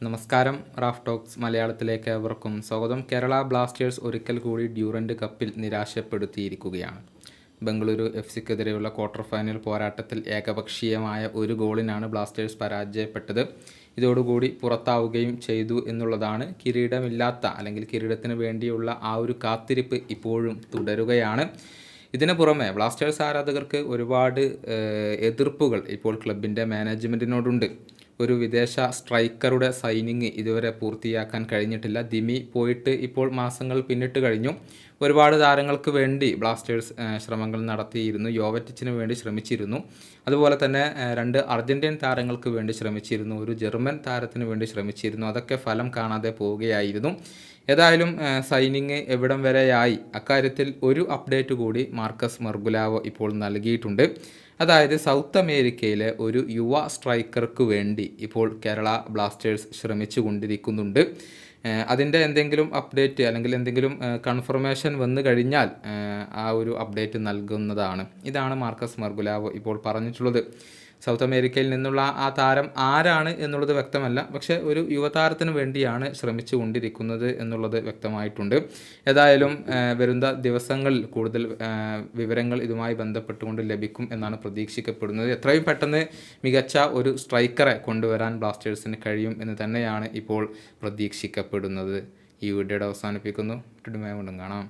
നമസ്കാരം Raf talks മലയാളത്തിലേക്ക് ഏവർക്കും സ്വാഗതം. കേരള ബ്ലാസ്റ്റേഴ്സ് ഒരിക്കൽ കൂടി ഡ്യൂറന്റ് കപ്പിൽ നിരാശപ്പെടുത്തിയിരിക്കുകയാണ്. ബംഗളൂരു എഫ് സിക്കെതിരെയുള്ള ക്വാർട്ടർ ഫൈനൽ പോരാട്ടത്തിൽ ഏകപക്ഷീയമായ ഒരു ഗോളിനാണ് ബ്ലാസ്റ്റേഴ്സ് പരാജയപ്പെട്ടത്. ഇതോടുകൂടി പുറത്താവുകയും ചെയ്തു എന്നുള്ളതാണ് കിരീടമില്ലാത്ത അല്ലെങ്കിൽ കിരീടത്തിന് വേണ്ടിയുള്ള ആ ഒരു കാത്തിരിപ്പ് ഇപ്പോഴും തുടരുകയാണ്. ഇതിനു പുറമെ ബ്ലാസ്റ്റേഴ്സ് ആരാധകർക്ക് ഒരുപാട് എതിർപ്പുകൾ ഇപ്പോൾ ക്ലബിന്റെ മാനേജ്മെന്റിനോടുണ്ട് ഒരു വിദേശ സ്ട്രൈക്കറുടെ സൈനിങ് ഇതുവരെ പൂർത്തിയാക്കാൻ കഴിഞ്ഞിട്ടില്ല. ദിമി പോയിട്ട് ഇപ്പോൾ മാസങ്ങൾ പിന്നിട്ട് കഴിഞ്ഞു. ഒരുപാട് താരങ്ങൾക്ക് വേണ്ടി ബ്ലാസ്റ്റേഴ്സ് ശ്രമങ്ങൾ നടത്തിയിരുന്നു. യോവറ്റിച്ചിന് വേണ്ടി ശ്രമിച്ചിരുന്നു. അതുപോലെ തന്നെ രണ്ട് അർജന്റീൻ താരങ്ങൾക്ക് വേണ്ടി ശ്രമിച്ചിരുന്നു. ഒരു ജർമ്മൻ താരത്തിന് വേണ്ടി ശ്രമിച്ചിരുന്നു. അതൊക്കെ ഫലം കാണാതെ പോവുകയായിരുന്നു. ഏതായാലും സൈനിങ് എവിടം വരെയായി. അക്കാര്യത്തിൽ ഒരു അപ്ഡേറ്റ് കൂടി മാർക്കസ് മർഗുലാവോ ഇപ്പോൾ നൽകിയിട്ടുണ്ട്. അതായത് സൗത്ത് അമേരിക്കയിലെ ഒരു യുവ സ്ട്രൈക്കർക്ക് വേണ്ടി ഇപ്പോൾ കേരള ബ്ലാസ്റ്റേഴ്സ് ശ്രമിച്ചു കൊണ്ടിരിക്കുന്നുണ്ട്. അതിന്റെ എന്തെങ്കിലും അപ്ഡേറ്റ് അല്ലെങ്കിൽ എന്തെങ്കിലും കൺഫർമേഷൻ വന്നു കഴിഞ്ഞാൽ ആ ഒരു അപ്ഡേറ്റ് നൽകുന്നതാണ്. ഇതാണ് മാർക്കസ് മർഗുലാവ് ഇപ്പോൾ പറഞ്ഞിട്ടുള്ളത്. സൗത്ത് അമേരിക്കയിൽ നിന്നുള്ള ആ താരം ആരാണ് എന്നുള്ളത് വ്യക്തമല്ല. പക്ഷെ ഒരു യുവതാരത്തിന് വേണ്ടിയാണ് ശ്രമിച്ചു കൊണ്ടിരിക്കുന്നത് എന്നുള്ളത് വ്യക്തമായിട്ടുണ്ട്. ഏതായാലും വരുന്ന ദിവസങ്ങളിൽ കൂടുതൽ വിവരങ്ങൾ ഇതുമായി ബന്ധപ്പെട്ടുകൊണ്ട് ലഭിക്കും എന്നാണ് പ്രതീക്ഷിക്കപ്പെടുന്നത്. എത്രയും പെട്ടെന്ന് മികച്ച ഒരു സ്ട്രൈക്കറെ കൊണ്ടുവരാൻ ബ്ലാസ്റ്റേഴ്സിന് കഴിയും എന്ന് തന്നെയാണ് ഇപ്പോൾ പ്രതീക്ഷിക്കപ്പെടുന്നത്. ഈ വീഡിയോയുടെ അവസാനിപ്പിക്കുന്നു. വീണ്ടും കാണാം.